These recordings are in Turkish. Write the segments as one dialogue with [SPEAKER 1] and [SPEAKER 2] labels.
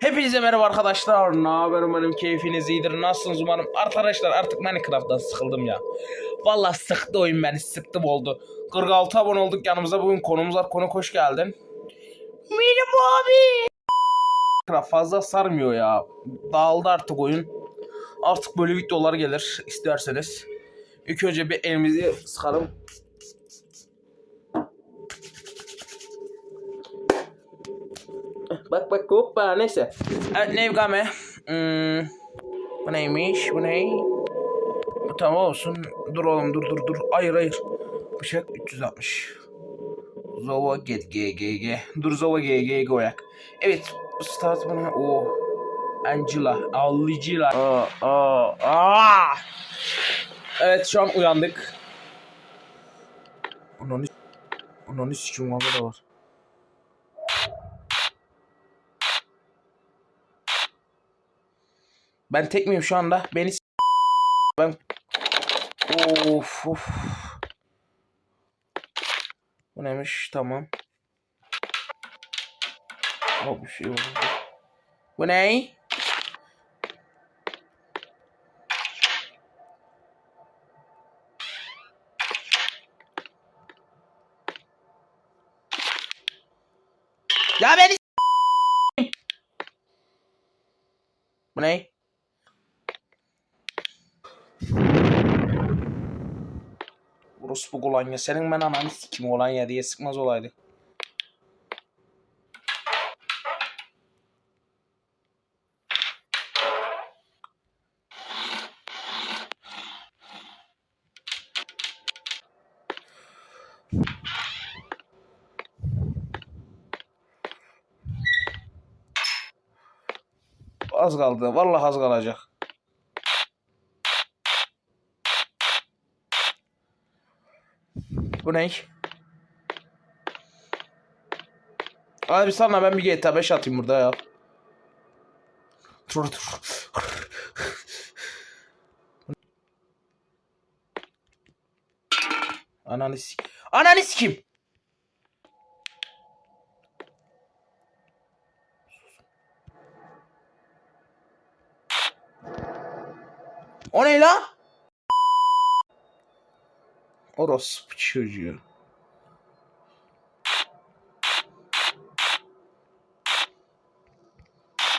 [SPEAKER 1] Hepinize merhaba arkadaşlar. Ne haber umarım keyfiniz iyidir. Nasılsınız umarım. Arkadaşlar artık Minecraft'tan sıkıldım ya. Vallahi sıktı oyun beni. Sıktım oldu. 46 abone olduk yanımıza. Bugün konumuz var. Konu hoş geldin. Merhaba abi. Minecraft fazla sarmıyor ya. Dağıldı artık oyun. Artık böyle videolar gelir isterseniz. İlk önce bir elimizi sıkalım. Bak bak hoppa neyse. Evet Nevgame. Hmm, bu neymiş? Bu ne? Bu tamam olsun. Dur oğlum dur dur dur. Hayır hayır. Bıçak 360. Zova get g g g. Dur Zova g g goyak. Evet. Start bana. O. Angela. Angela. Aa, aa, aa. Evet şu an uyandık. Ananı Ananı sikim var da var. Ben tek miyim şu anda? Beni ben of of. Bu neymiş? Tamam. Oh bir şey oldu. Bu ne? Ya beni Bu ne? Orospu kolonya. Senin ben ananı sikim kolonya diye sıkmaz olaydı. Az kaldı. Vallahi az kalacak. Bu ne? Abi sana ben bir GTA 5 atayım burada ya. Dur dur. Ananı sik. Ananı sikim. O ne la? Orospu çocuğu.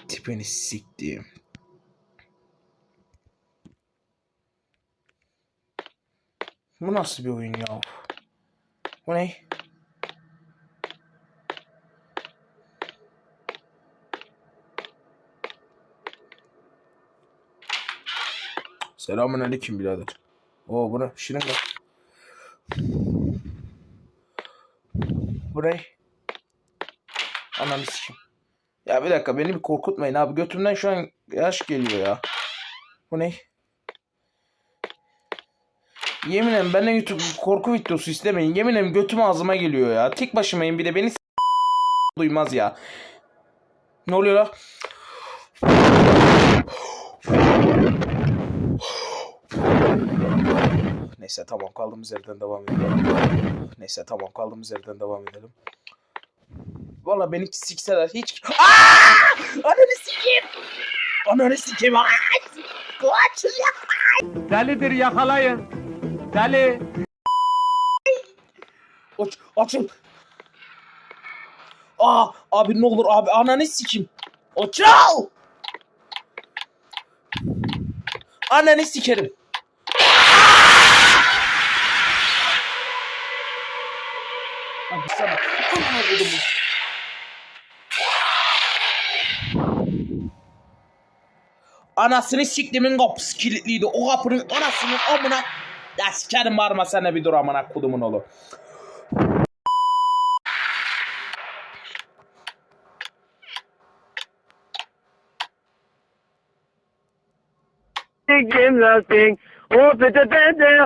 [SPEAKER 1] Tipini siktiğim. Bu nasıl bir oyun ya? Bu ne? Selamun aleyküm birader. Oo bu ne? Şirin mi? Bu ne? Ananı sikeyim. Ya bir dakika beni bir korkutmayın abi. Götümden şu an yaş geliyor ya. Bu ne? Yeminem benden YouTube korku videosu istemeyin. Yeminem götüm ağzıma geliyor ya. Tek başımayım bir de beni duymaz ya. Ne oluyor la? Neyse tamam kaldığımız yerden devam edelim. Neyse tamam kaldığımız yerden devam edelim. Valla beni sikseler hiç... Aaaa! Ananı sikeyim! Ananı sikeyim! Kaç!
[SPEAKER 2] Delidir yakalayın. Deli.
[SPEAKER 1] Aç, açın! Aa! Abi ne olur abi ananı sikeyim! Açıl! Ananı sikerim! Sana amına kodumu. Anasını siktimin kapısı kilitliydi. O kapının anasının amına... Ya sikerim bağırma sen bir dur amına kodumun oğlu.
[SPEAKER 2] Gimnastik. O pete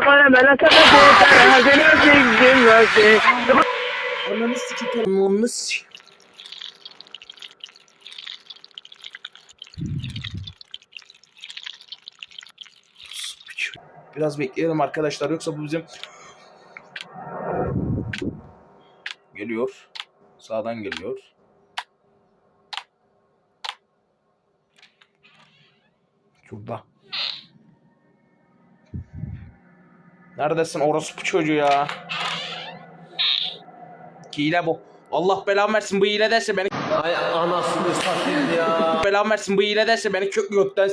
[SPEAKER 2] karamela sepeti terazine sik gimnastik.
[SPEAKER 1] Ananı sikerim. Ananı. Biraz bekleyelim arkadaşlar yoksa bu bizim geliyor. Sağdan geliyor. Şurada. Neredesin orospu çocuğu ya? Hile bu. Allah belamı versin bu hile derse beni
[SPEAKER 3] Ay anasını satayım ya.
[SPEAKER 1] belamı versin bu hile derse beni kök götten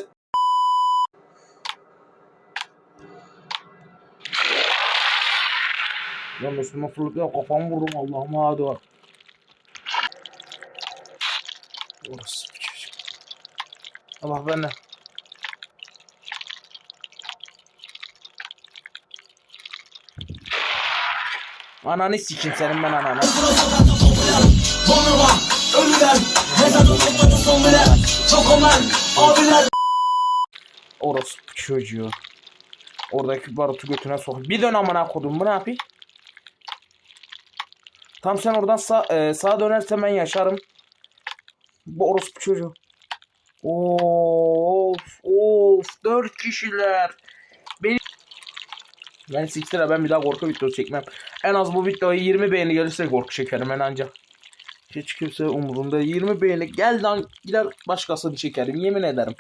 [SPEAKER 1] Lan üstüme fırlatıyor kafamı vurdum Allah'ım hadi var. Orası bir çocuk. Allah ben Ananı sikeyim senin ben ananı. Orası çocuğu. Oradaki barutu götüne sok. Bir dön amına kodum bu ne yapayım? Tam sen oradan sağ, e, sağa dönersen ben yaşarım. Bu orospu çocuğu. Of of dört kişiler. Beni ben siktir ben bir daha korku videosu çekmem. En az bu videoya 20 beğeni gelirse korku çekerim ben anca. Hiç kimse umurumda 20 beğeni gel lan gider başkasını çekerim yemin ederim.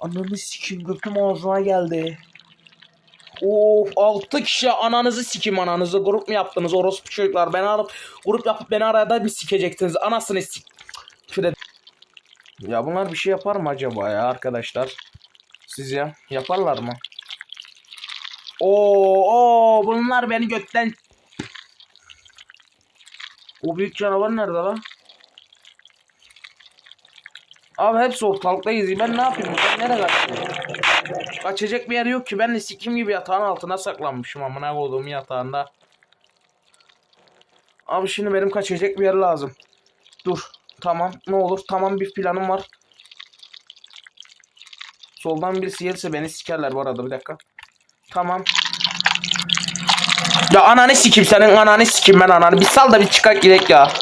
[SPEAKER 1] Ananı sikim götüm ağzıma geldi. Of 6 kişi ananızı sikim ananızı grup mu yaptınız orospu çocuklar beni arıp grup yapıp beni arada bir sikecektiniz anasını sik. Şöyle- Ya bunlar bir şey yapar mı acaba ya arkadaşlar? Sizce yaparlar mı? Oo, oo bunlar beni götten O büyük canavar nerede lan? Abi hepsi ortalıktayız. Ben ne yapayım? Ben nereye kaçayım? Kaçacak bir yer yok ki. Ben de sikim gibi yatağın altına saklanmışım amına koyduğum yatağında. Abi şimdi benim kaçacak bir yer lazım. Dur. Tamam. Ne olur. Tamam bir planım var. Soldan birisi gelirse beni sikerler bu arada bir dakika. Tamam. Ya ananı sikim senin ananı sikim ben ananı. Bir sal da bir çıkak gidek ya.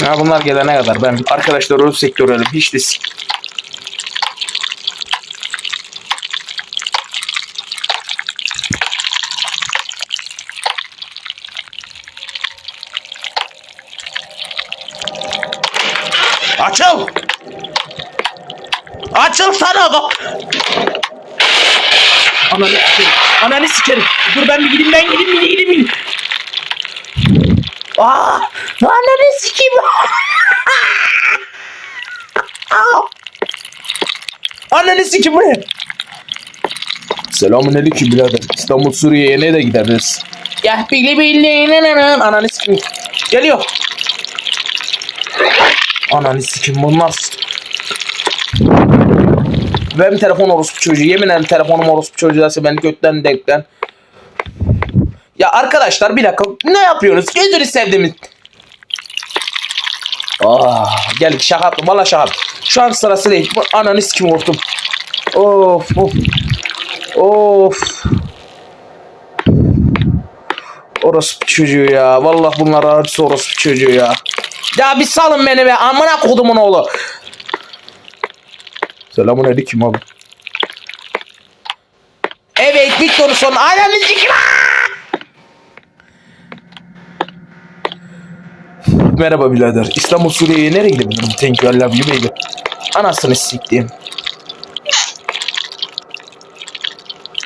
[SPEAKER 1] Ya bunlar gelene kadar ben arkadaşlar o sektörelim hiç de sik. Açıl! Açıl sana kap! Ananı sikerim. Ananı sikerim. Dur ben bir gideyim ben gideyim bir gideyim. bir gideyim. Aa! Ananı sikeyim. Ananı sikeyim bu ne? Selamun aleyküm birader. İstanbul Suriye'ye ne de gideriz? Ya bili bili nananın. Ananı sikeyim. Geliyor. Ananı sikeyim bunlar. Benim telefon orospu çocuğu. Yemin ederim telefonum orospu çocuğu derse beni götten denkten. Ya arkadaşlar bir dakika ne yapıyorsunuz? Gözünü sevdiğimiz. Ah, gel şaka valla şaka. Şu an sırası değil. Bu Ananı sikim korktum. Of of. Of. Orospu çocuğu ya. Vallahi bunlar hepsi orospu çocuğu ya. Ya bir salın beni be. Amına kodumun oğlu. Selamun aleyküm abi. Evet Victor'un son sikim. Merhaba birader. İstanbul Suriye'ye nereye gidebilirim? Thank you I love you baby. Anasını siktiğim.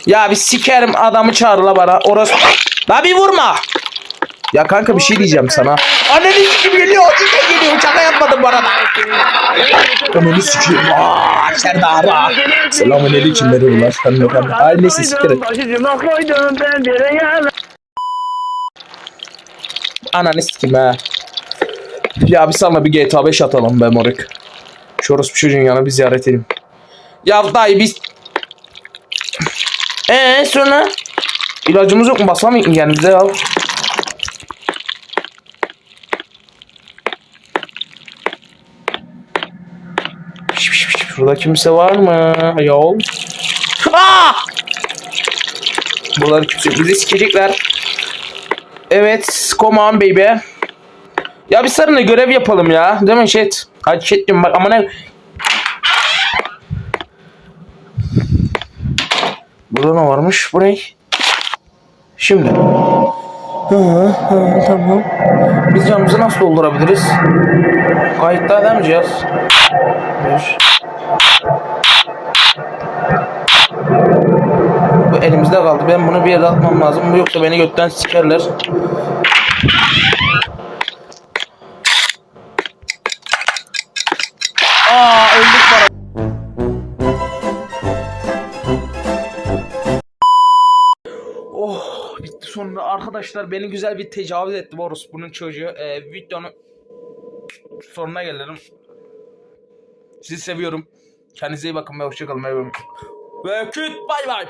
[SPEAKER 1] Ya bir sikerim adamı çağır la bana. Orası... La bir vurma. Ya kanka bir şey diyeceğim sana. Ananı sikim geliyor. Uçak geliyor. Uçaka yapmadım bu arada. Ananı sikeyim. Aaa Serdar. Selamun aleyküm merhabalar. Hanımefendi. Ay neyse sikerim. Ananı sikim ha. Ya bir sana bir GTA 5 atalım be moruk. Şu orospu çocuğun yanına bir ziyaret edeyim. Ya dayı biz... Eee sonra? İlacımız yok mu? Basamayın kendimize ya. Şurada kimse var mı? Yol. Aa! Buraları kimse bizi sikecekler. Evet, come on baby. Ya bir sarına görev yapalım ya. Değil mi chat? Hadi chat diyorum bak ama ne... Burada ne varmış? Bu ne? Şimdi. Hı hı tamam. Biz camımızı nasıl doldurabiliriz? Kayıtta edemeyeceğiz. Bir. Elimizde kaldı. Ben bunu bir yere atmam lazım. Bu Yoksa beni götten sikerler. Aa öldük para. Oh bitti sonunda arkadaşlar beni güzel bir tecavüz etti Boris bunun çocuğu. Ee, videonun sonuna gelelim. Sizi seviyorum. Kendinize iyi bakın ve hoşçakalın. Ve küt bay bay.